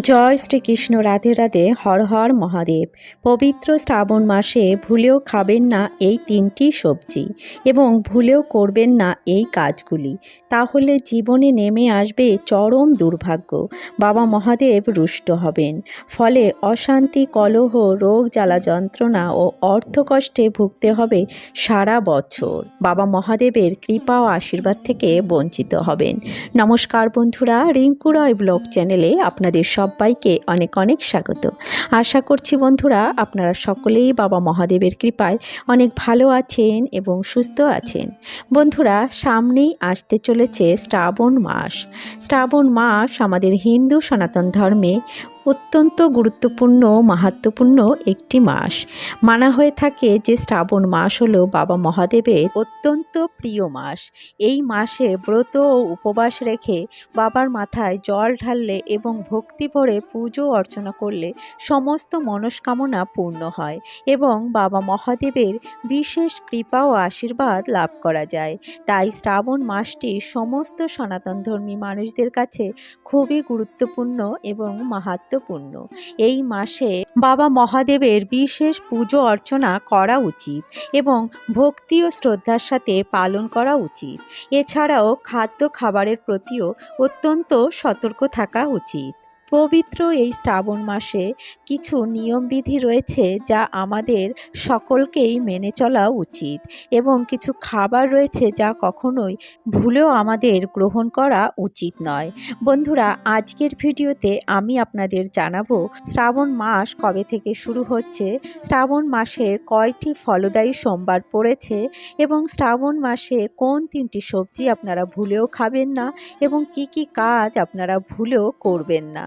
জয় শ্রীকৃষ্ণ, রাধে রাধে, হর হর মহাদেব। পবিত্র শ্রাবণ মাসে ভুলেও খাবেন না এই তিনটি সবজি এবং ভুলেও করবেন না এই কাজগুলি। তাহলে জীবনে নেমে আসবে চরম দুর্ভাগ্য। বাবা মহাদেব রুষ্ট হবেন। ফলে অশান্তি, কলহ, রোগ, জ্বালা যন্ত্রণা ও অর্থকষ্টে ভুগতে হবে সারা বছর। বাবা মহাদেবের কৃপা ও আশীর্বাদ থেকে বঞ্চিত হবেন। নমস্কার বন্ধুরা, রিঙ্কু রয় ব্লগ চ্যানেলে আপনাদের সবাইকে অনেক অনেক স্বাগত। আশা করছি বন্ধুরা আপনারা সকলেই বাবা মহাদেবের কৃপায় অনেক ভালো আছেন এবং সুস্থ আছেন। বন্ধুরা, সামনেই আসতে চলেছে শ্রাবণ মাস। শ্রাবণ মাস আমাদের হিন্দু সনাতন ধর্মে অত্যন্ত গুরুত্বপূর্ণ মাহাত্মপূর্ণ একটি মাস। মানা হয়ে থাকে যে শ্রাবণ মাস হলো বাবা মহাদেবের অত্যন্ত প্রিয় মাস। এই মাসে ব্রত ও উপবাস রেখে বাবার মাথায় জল ঢাললে এবং ভক্তি ভরে পুজো অর্চনা করলে সমস্ত মনস্কামনা পূর্ণ হয় এবং বাবা মহাদেবের বিশেষ কৃপা ও আশীর্বাদ লাভ করা যায়। তাই শ্রাবণ মাসটি সমস্ত সনাতনধর্মী মানুষদের কাছে খুবই গুরুত্বপূর্ণ এবং মাহাত্মপূর্ণ এই মাসে বাবা মহাদেবের বিশেষ পুজো অর্চনা করা উচিত এবং ভক্তি ও শ্রদ্ধার সাথে পালন করা উচিত। এছাড়াও খাদ্য খাবারের প্রতিও অত্যন্ত সতর্ক থাকা উচিত। পবিত্র এই শ্রাবণ মাসে কিছু নিয়মবিধি রয়েছে যা আমাদের সকলকেই মেনে চলা উচিত এবং কিছু খাবার রয়েছে যা কখনোই ভুলেও আমাদের গ্রহণ করা উচিত নয়। বন্ধুরা, আজকের ভিডিওতে আমি আপনাদের জানাব শ্রাবণ মাস কবে থেকে শুরু হচ্ছে, শ্রাবণ মাসের কয়টি ফলদায়ী সোমবার পড়েছে এবং শ্রাবণ মাসে কোন তিনটি সবজি আপনারা ভুলেও খাবেন না এবং কি কি কাজ আপনারা ভুলেও করবেন না।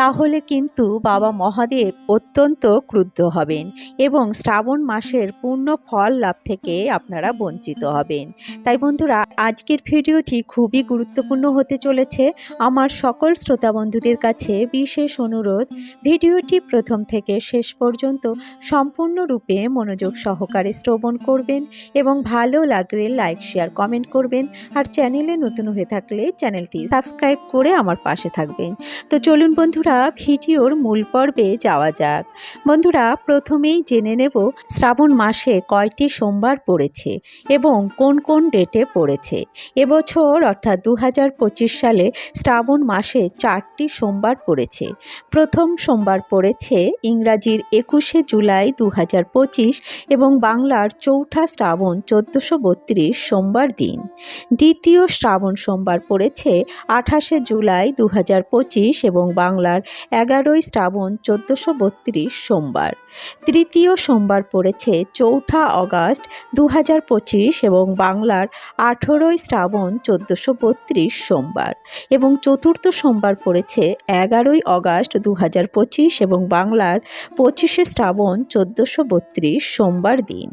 তাহলে কিন্তু বাবা মহাদেব অত্যন্ত ক্রুদ্ধ হবেন এবং শ্রাবণ মাসের পূর্ণ ফল লাভ থেকে আপনারা বঞ্চিত হবেন। তাই বন্ধুরা, আজকের ভিডিওটি খুবই গুরুত্বপূর্ণ হতে চলেছে। আমার সকল শ্রোতা বন্ধুদের কাছে বিশেষ অনুরোধ, ভিডিওটি প্রথম থেকে শেষ পর্যন্ত সম্পূর্ণরূপে মনোযোগ সহকারে শ্রবণ করবেন এবং ভালো লাগলে লাইক, শেয়ার, কমেন্ট করবেন আর চ্যানেলে নতুন হয়ে থাকলে চ্যানেলটি সাবস্ক্রাইব করে আমার পাশে থাকবেন। তো চলুন বন্ধুরা ভিডিওর মূল পর্বে যাওয়া যাক। বন্ধুরা, প্রথমেই জেনে নেব শ্রাবণ মাসে কয়টি সোমবার পড়েছে এবং কোন কোন ডেটে পড়েছে। এবছর, অর্থাৎ দু হাজার পঁচিশ সালে শ্রাবণ মাসে চারটি সোমবার পড়েছে। প্রথম সোমবার পড়েছে ইংরাজির একুশে জুলাই দু হাজার পঁচিশ এবং বাংলার চৌঠা শ্রাবণ চোদ্দোশো সোমবার দিন। দ্বিতীয় শ্রাবণ সোমবার পড়েছে আঠাশে জুলাই দু হাজার পঁচিশ এবং বাংলার এগারোই শ্রাবণ চোদ্দোশো বত্রিশ সোমবার। তৃতীয় সোমবার পড়েছে চৌঠা অগাস্ট দু হাজার পঁচিশ এবং বাংলার আঠেরোই শ্রাবণ চোদ্দোশো বত্রিশ সোমবার এবং চতুর্থ সোমবার পড়েছে এগারোই অগাস্ট দু হাজার পঁচিশ এবং বাংলার পঁচিশে শ্রাবণ চোদ্দোশো বত্রিশ সোমবার দিন।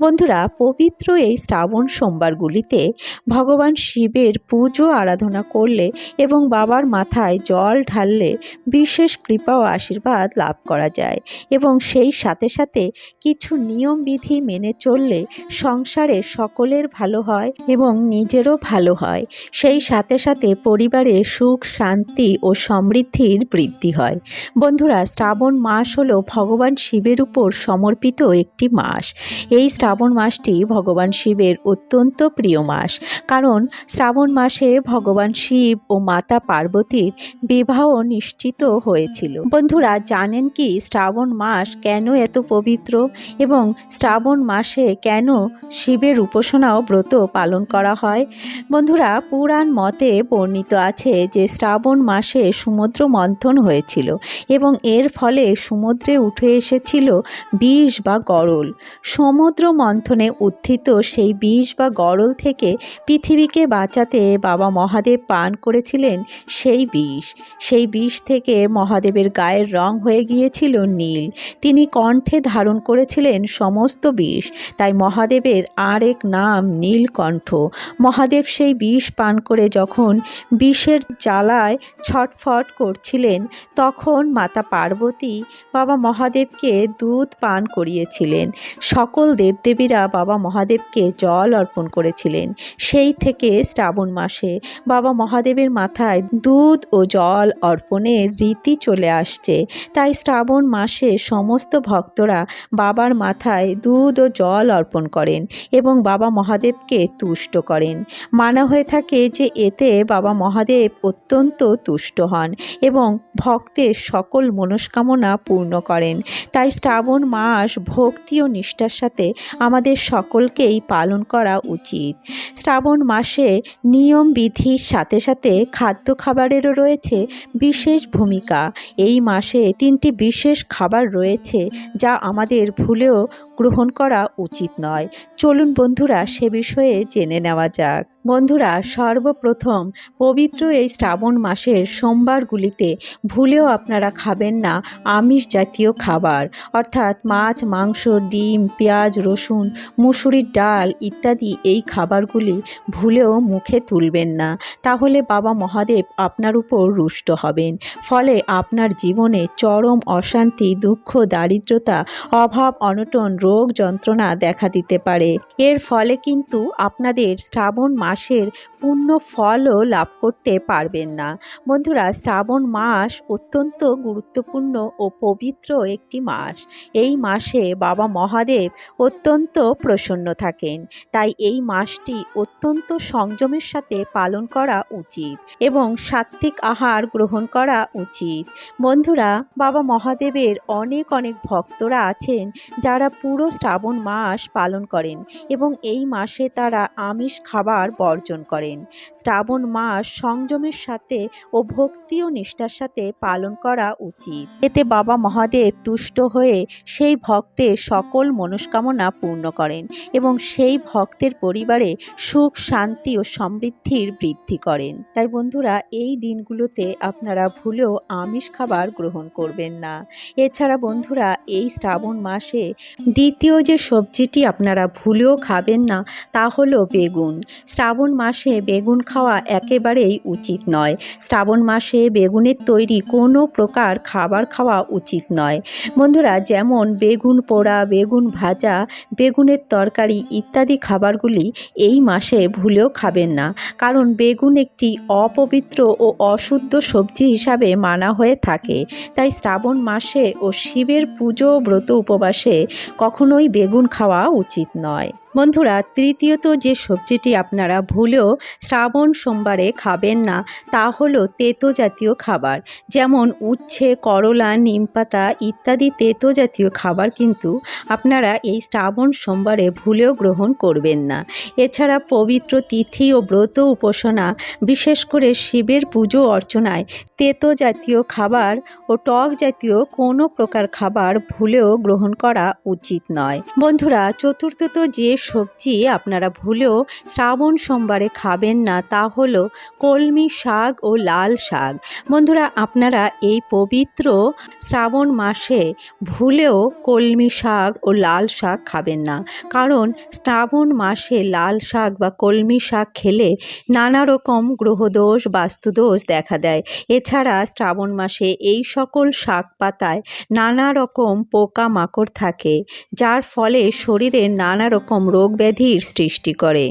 বন্ধুরা, পবিত্র এই শ্রাবণ সোমবারগুলিতে ভগবান শিবের পুজো, আরাধনা করলে এবং বাবার মাথায় জল ঢাললে বিশেষ কৃপা ও আশীর্বাদ লাভ করা যায় এবং সেই সাথে সাথে কিছু নিয়মবিধি মেনে চললে সংসারে সকলের ভালো হয় এবং নিজেরও ভালো হয়। সেই সাথে সাথে পরিবারে সুখ, শান্তি ও সমৃদ্ধির বৃদ্ধি হয়। বন্ধুরা, শ্রাবণ মাস হলো ভগবান শিবের উপর সমর্পিত একটি মাস। এই শ্রাবণ মাসটি ভগবান শিবের অত্যন্ত প্রিয় মাস। কারণ শ্রাবণ মাসে ভগবান শিব ও মাতা পার্বতীর বিবাহ নিশ্চিত হয়েছিল। বন্ধুরা, জানেন কি শ্রাবণ মাস কেন এত পবিত্র এবং শ্রাবণ মাসে কেন শিবের উপাসনা ও ব্রত পালন করা হয়? বন্ধুরা, পুরাণ মতে বর্ণিত আছে যে শ্রাবণ মাসে সমুদ্র মন্থন হয়েছিল এবং এর ফলে সমুদ্রে উঠে এসেছিল বিষ বা গরল। সমুদ্র মন্থনে উত্থিত সেই বিষ বা গরল থেকে পৃথিবীকে বাঁচাতে বাবা মহাদেব পান করেছিলেন সেই বিষ। সেই বিষ থেকে মহাদেবের গায়ের রং হয়ে গিয়েছিল নীল। তিনি কণ্ঠে ধারণ করেছিলেন সমস্ত বিষ। তাই মহাদেবের আর এক নাম নীলকণ্ঠ। মহাদেব সেই বিষ পান করে যখন বিষের জ্বালায় ছটফট করছিলেন, তখন মাতা পার্বতী বাবা মহাদেবকে দুধ পান করিয়েছিলেন। সকল দেবদেবীরা বাবা মহাদেবকে জল অর্পণ করেছিলেন। সেই থেকে শ্রাবণ মাসে বাবা মহাদেবের মাথায় দুধ ও জল অর্পণের রীতি চলে আসছে। তাই শ্রাবণ মাসে সমস্ত ভক্তরা বাবার মাথায় দুধ ও জল অর্পণ করেন এবং বাবা মহাদেবকে তুষ্ট করেন। মানা হয়ে থাকে যে এতে বাবা মহাদেব অত্যন্ত তুষ্ট হন এবং ভক্তের সকল মনস্কামনা পূর্ণ করেন। তাই শ্রাবণ মাস ভক্তি ও নিষ্ঠার সাথে আমাদের সকলকেই পালন করা উচিত। শ্রাবণ মাসে নিয়ম বিধির সাথে সাথে খাদ্য খাবারেরও রয়েছে বিশেষ ভূমিকা। এই মাসে তিনটি বিশেষ খাবার রয়েছে যা আমাদের ভুলেও গ্রহণ করা উচিত নয়। চলুন বন্ধুরা, সে বিষয়ে জেনে নেওয়া যাক। বন্ধুরা, সর্বপ্রথম পবিত্র এই শ্রাবণ মাসের সোমবারগুলিতে ভুলেও আপনারা খাবেন না আমিষ জাতীয় খাবার। অর্থাৎ মাছ, মাংস, ডিম, পেঁয়াজ, রসুন, মুসুরির ডাল ইত্যাদি এই খাবারগুলি ভুলেও মুখে তুলবেন না। তাহলে বাবা মহাদেব আপনার উপর রুষ্ট হবেন। ফলে আপনার জীবনে চরম অশান্তি, দুঃখ, দারিদ্রতা, অভাব, অনটন, রোগ যন্ত্রণা দেখা দিতে পারে। এর ফলে কিন্তু আপনাদের শ্রাবণ মাসের পূর্ণ ফলও লাভ করতে পারবেন না। বন্ধুরা, শ্রাবণ মাস অত্যন্ত গুরুত্বপূর্ণ ও পবিত্র একটি মাস। এই মাসে বাবা মহাদেব অত্যন্ত প্রসন্ন থাকেন। তাই এই মাসটি অত্যন্ত সংযমের সাথে পালন করা উচিত এবং সাত্ত্বিক আহার গ্রহণ করা উচিত। বন্ধুরা, বাবা মহাদেবের অনেক অনেক ভক্তরা আছেন যারা পুরো শ্রাবণ মাস পালন করেন এবং এই মাসে তারা আমিষ খাবার বর্জন করেন। শ্রাবণ মাস সংযমের সাথে ও ভক্তি ও নিষ্ঠার সাথে পালন করা উচিত। এতে বাবা মহাদেব তুষ্ট হয়ে সেই ভক্তের সকল মনস্কামনা পূর্ণ করেন এবং সেই ভক্তের পরিবারে সুখ, শান্তি ও সমৃদ্ধির বৃদ্ধি করেন। তাই বন্ধুরা, এই দিনগুলোতে আপনারা ভুলেও আমিষ খাবার গ্রহণ করবেন না। এছাড়া বন্ধুরা, এই শ্রাবণ মাসে দ্বিতীয় যে সবজিটি আপনারা ভুলেও খাবেন না, তা হলো বেগুন। শ্রাবণ মাসে বেগুন খাওয়া একেবারেই উচিত নয়। শ্রাবণ মাসে বেগুনের তৈরি কোনো প্রকার খাবার খাওয়া উচিত নয়। বন্ধুরা, যেমন বেগুন পোড়া, বেগুন ভাজা, বেগুনের তরকারি ইত্যাদি খাবারগুলি এই মাসে ভুলেও খাবেন না। কারণ বেগুন একটি অপবিত্র ও অশুদ্ধ সবজি হিসাবে মানা হয়ে থাকে। তাই শ্রাবণ মাসে ও শিবের পুজো ব্রত উপবাসে কখনোই বেগুন খাওয়া উচিত নয়। বন্ধুরা, তৃতীয়ত যে সবজিটি আপনারা ভুলেও শ্রাবণ সোমবারে খাবেন না, তা হলো তেতো জাতীয় খাবার। যেমন উচ্ছে, করলা নিমপাতা ইত্যাদি তেতো জাতীয় খাবার কিন্তু আপনারা এই শ্রাবণ সোমবারে ভুলেও গ্রহণ করবেন না। এছাড়া পবিত্র তিথি ও ব্রত উপাসনা, বিশেষ করে শিবের পুজো অর্চনায় তেতো জাতীয় খাবার ও টক জাতীয় কোনো প্রকার খাবার ভুলেও গ্রহণ করা উচিত নয়। বন্ধুরা, চতুর্থত যে সবজি আপনারা ভুলেও শ্রাবণ সোমবারে খাবেন না, তা হলো কলমি শাক ও লাল শাক। বন্ধুরা, আপনারা এই পবিত্র শ্রাবণ মাসে ভুলেও কলমি শাক ও লাল শাক খাবেন না। কারণ শ্রাবণ মাসে লাল শাক বা কলমি শাক খেলে নানা রকম গ্রহদোষ, বাস্তুদোষ দেখা দেয়। এছাড়া শ্রাবণ মাসে এই সকল শাক পাতায় নানা রকম পোকামাকড় থাকে, যার ফলে শরীরে নানা রকম রোগ ব্যাধির সৃষ্টি করে।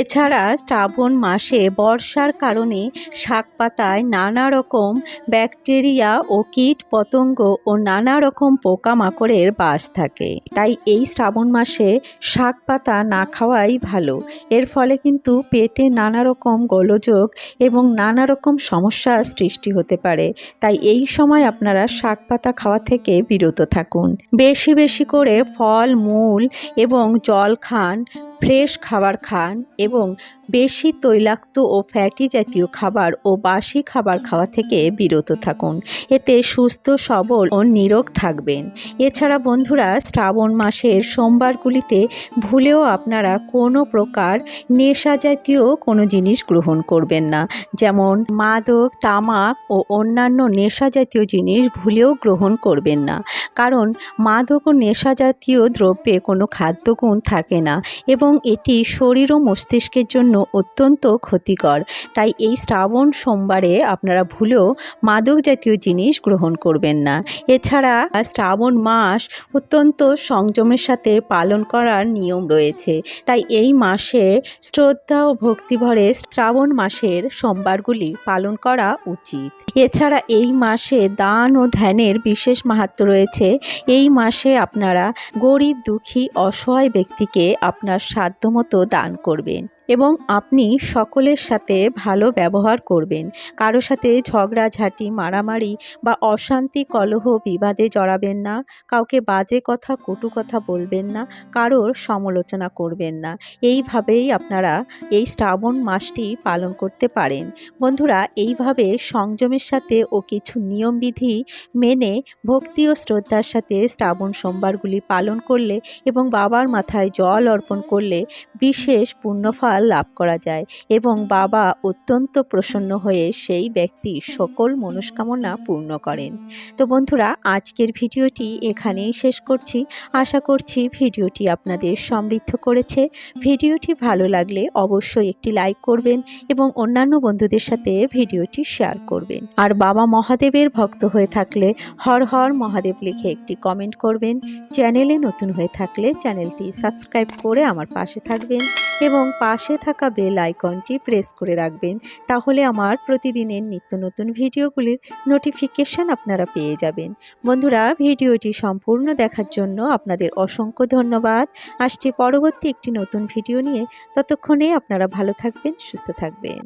এছাড়া শ্রাবণ মাসে বর্ষার কারণে শাক পাতায় নানা রকম ব্যাকটেরিয়া ও কীট পতঙ্গ ও নানা রকম পোকামাকড়ের বাস থাকে। তাই এই শ্রাবণ মাসে শাক পাতা না খাওয়াই ভালো। এর ফলে কিন্তু পেটে নানা রকম গোলযোগ এবং নানা রকম সমস্যা সৃষ্টি হতে পারে। তাই এই সময় আপনারা শাক পাতা খাওয়া থেকে বিরত থাকুন। বেশি বেশি করে ফল, মূল এবং জল খান গান ফ্রেশ খাবার খান এবং বেশি তৈলাক্ত ও ফ্যাটি জাতীয় খাবার ও বাসি খাবার খাওয়া থেকে বিরত থাকুন। এতে সুস্থ, সবল ও নিরোগ থাকবেন। এছাড়া বন্ধুরা, শ্রাবণ মাসের সোমবারগুলিতে ভুলেও আপনারা কোনো প্রকার নেশা জাতীয় কোনো জিনিস গ্রহণ করবেন না। যেমন মাদক, তামাক ও অন্যান্য নেশা জাতীয় জিনিস ভুলেও গ্রহণ করবেন না। কারণ মাদক ও নেশা জাতীয় দ্রব্যে কোনো খাদ্যগুণ থাকে না এবং এটি শরীর ও মস্তিষ্কের জন্য অত্যন্ত ক্ষতিকর। তাই এই শ্রাবণ সোমবারে আপনারা ভুলেও মাদক জাতীয় জিনিস গ্রহণ করবেন না। এছাড়া শ্রাবণ মাস অত্যন্ত সংযমের সাথে পালন করার নিয়ম রয়েছে। তাই এই মাসে শ্রদ্ধা ও ভক্তিভরে শ্রাবণ মাসের সোমবারগুলি পালন করা উচিত। এছাড়া এই মাসে দান ও ধ্যানের বিশেষ মাহাত্ম রয়েছে। এই মাসে আপনারা গরিব, দুঃখী, অসহায় ব্যক্তিকে আপনার সাধ্যমতো দান করবেন। এবং আপনি সকলের সাথে ভালো ব্যবহার করবেন। কারও সাথে ঝগড়াঝাঁটি, মারামারি বা অশান্তি, কলহ, বিবাদে জড়াবেন না। কাউকে বাজে কথা, কটু কথা বলবেন না। কারোর সমালোচনা করবেন না। এইভাবেই আপনারা এই শ্রাবণ মাসটি পালন করতে পারেন। বন্ধুরা, এইভাবে সংযমের সাথে ও কিছু নিয়মবিধি মেনে ভক্তি ও শ্রদ্ধার সাথে শ্রাবণ সোমবারগুলি পালন করলে এবং বাবার মাথায় জল অর্পণ করলে বিশেষ পুণ্যফল লাভ করা যায় এবং বাবা অত্যন্ত প্রসন্ন হয়ে সেই ব্যক্তির সকল মনস্কামনা পূর্ণ করেন। তো বন্ধুরা, আজকের ভিডিওটি এখানেই শেষ করছি। আশা করছি ভিডিওটি আপনাদের সমৃদ্ধ করেছে। ভিডিওটি ভালো লাগলে অবশ্যই একটি লাইক করবেন এবং অন্যান্য বন্ধুদের সাথে ভিডিওটি শেয়ার করবেন। আর বাবা মহাদেবের ভক্ত হয়ে থাকলে হর হর মহাদেব লিখে একটি কমেন্ট করবেন। চ্যানেলে নতুন হয়ে থাকলে চ্যানেলটি সাবস্ক্রাইব করে আমার পাশে থাকবেন এবং পাশে থাকা বেল আইকনটি প্রেস করে রাখবেন, তাহলে আমার প্রতিদিনের নিত্য নতুন ভিডিওগুলির নোটিফিকেশান আপনারা পেয়ে যাবেন। বন্ধুরা, ভিডিওটি সম্পূর্ণ দেখার জন্য আপনাদের অসংখ্য ধন্যবাদ। আসছি পরবর্তী একটি নতুন ভিডিও নিয়ে। ততক্ষণে আপনারা ভালো থাকবেন, সুস্থ থাকবেন।